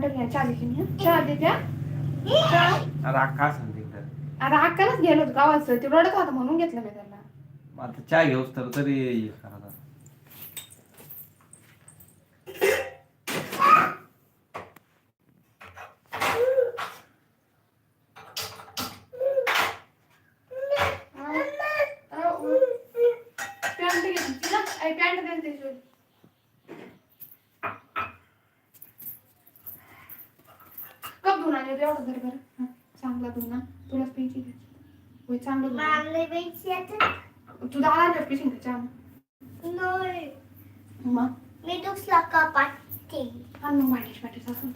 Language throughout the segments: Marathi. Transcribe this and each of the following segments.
चहा देते हं. चहा आता अक्का सांगते तर आता अक्कालाच गेलो होतो गावाचं. ते रडत होता म्हणून घेतलं मी त्याला आता चहा घेऊस तर तरी हे करा नाही एवढं धर बरं चांगला धुना तुला प्यायची घे. होय चांगलं तू दहा हजार पिशील का चहा मग? मी दुसरा कपाटे आण मग असं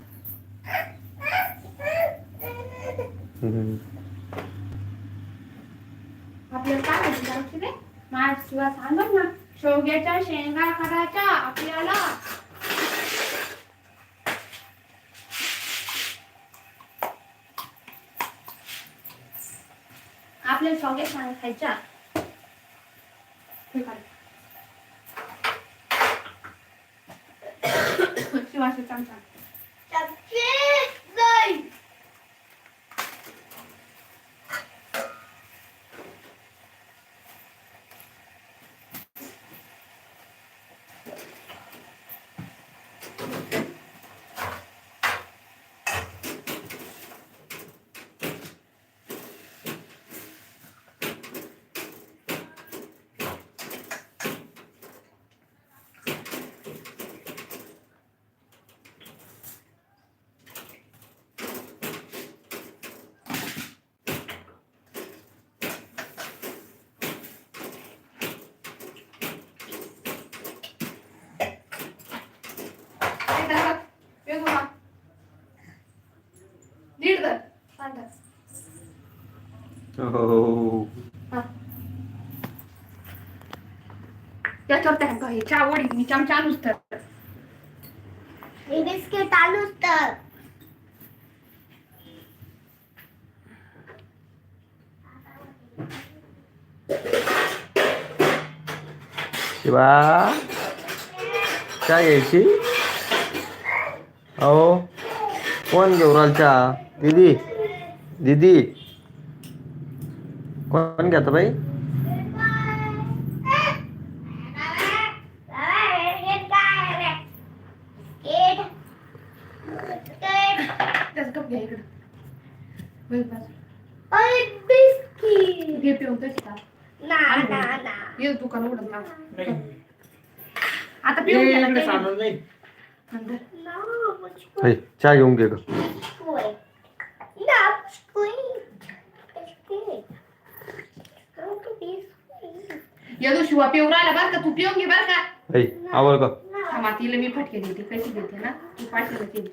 आपल्याला काय रे? माझ तुला सांगत ना. शेवग्याच्या शेंगा करायच्या आपल्याला. आपल्याला शेवग्या शेंगा खायच्या हे काढ. शिवाशी चमचा चपचे नाही काय करा? वेग व्हा. नीट धर. हो हा. त्या हे चहा वडी मी चमचा आणूच तर हे बिस्किट आणूच तर शिवा चहा घ्यायची अहो कोण घेऊन आल चहा दीदी दीदी. कोण घेता बाई. आता पिऊन घ्या ना ते. नाही नंतर. ना मुझको चहा घेऊन घे ग कोई ना कोई बिस्किट यदू शिवा पिऊन राहिला बरं का तू पिऊन घे बरं का ऐ आवड का थांबा तिला मी फटके देते कशी देते ना तू पाचशे देते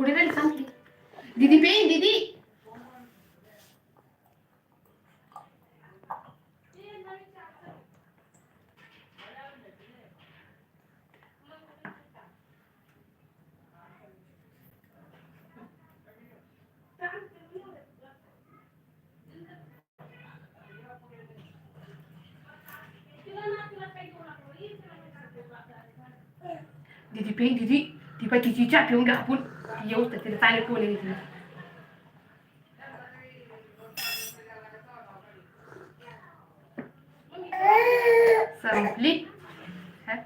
थोडी वेळ सांगली दीदी पे दीदी दीदी पे दीदी ती पाय तिची चहा पिऊन घ्या आपण येऊ तर तिला चालेल कोणी तिला संपली हा?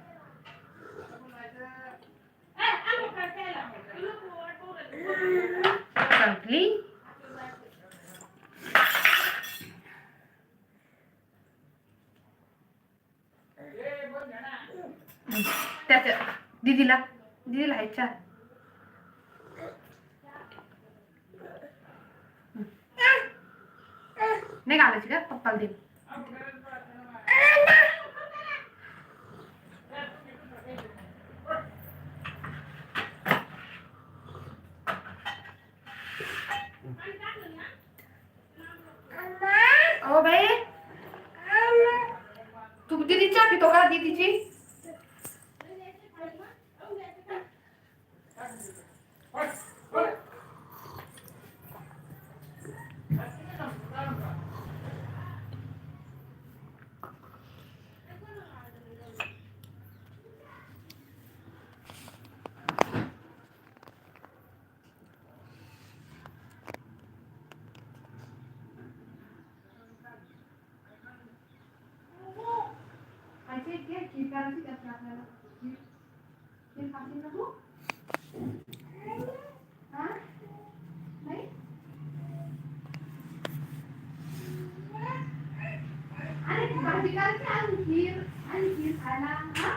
संपली त्याच्या दीदीला दीदीला आहे चार नाही घालायची का पप्पाला दे ओ बाई दाखवतो का दीदीची आजी घे की करायची का आपल्याला हे खाशील ना तू हा नाही करायची आणि खीर आणि खीर खायला हा?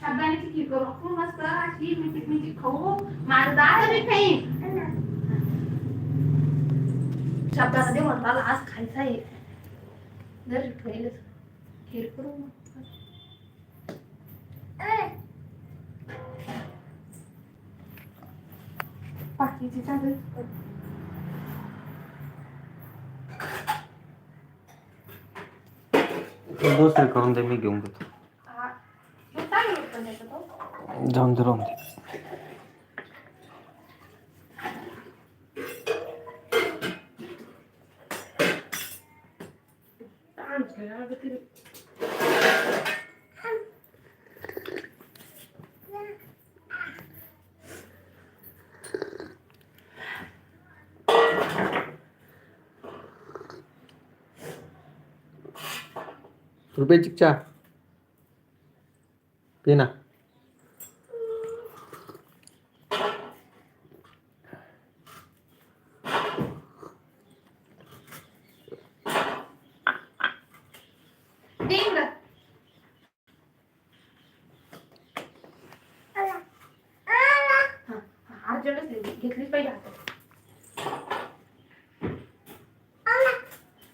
साबुदाण्याची खीर करू आपण मस्त अशी मिठी मिठी खाऊ माझं दादा मी खाईन साबुदाणा दे म्हणतो आज खायचा आहे. जर ठेवलंच खीर करू. बाकीची चालेल दुसरी करून दे मी घेऊन घेतो हा मग चालेल होतं नाही का तो जाऊन दे राहून दे रुपये चहा पे ना दे इकडं. हा, हा, अर्जंटच आहे. घेतलीच पाहिजे हातात.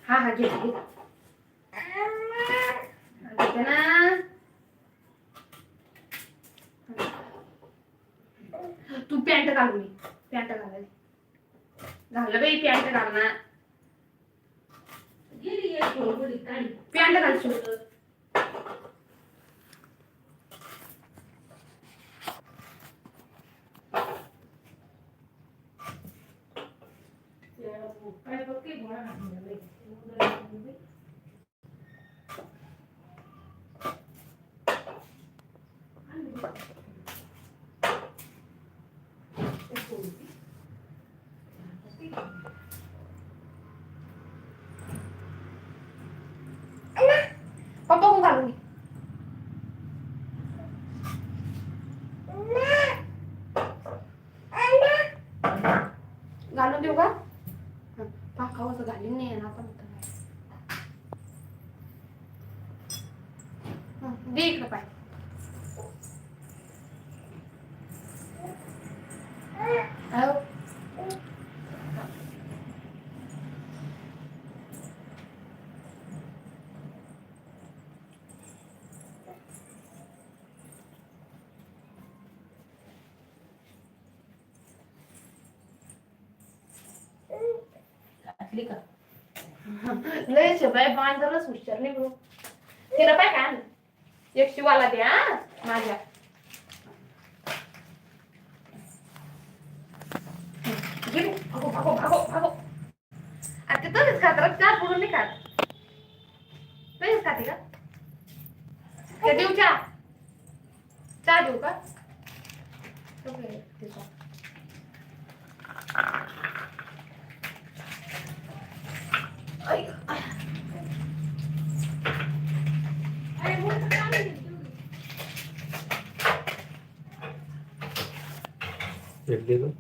हा हा घे కాదు ప్యాంట కాదు దానిలో పోయి ప్యాంట కాదనా ప్యాంట కలిసి పైపక్కి గోడ लय शिवाय बांधरच हुशार नाही बघ तिला पाय काय एक शिवाला द्या हा, माझ्या. घे भागो भागो भागो भागो. आता खात राहत चार पडून नाही खात. तसेच खाते का? ते देऊ चहा. चहा देऊ का? ओके, एक दे गं.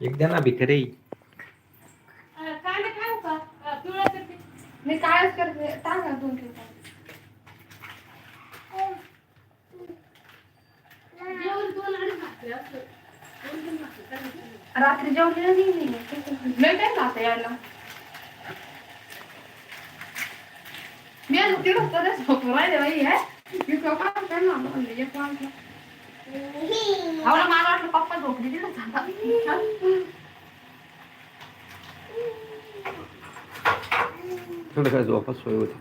एक द्या ना भिकारी काय नाही खाऊ का पिवळा करते मी कायच करते टाक ना दोन किलो रात्री जेवलेलं नाही लय टाइम लागतो यायला. मी आज तिकडं परत झोपून राहिले बाई हे. मी केव्हा काय ना म्हणले एक वाजता आवडा मला वाटलं पप्पा झोपली तिथं झाला थोडं काय सोय होती?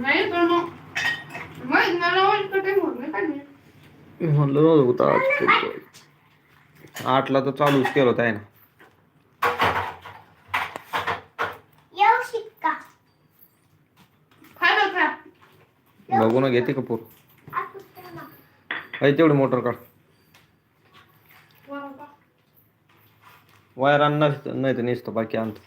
नाही पण मग मग मला वाटतं काही होत नाही का नाही. मी म्हणलं नव्हतं होता आज. आठला तर चालूच केलं होतं ना बघू ना घेते कपूर आहे तेवढी मोटर का वायर आणणार नाही तर नेसतो बाकी आणतो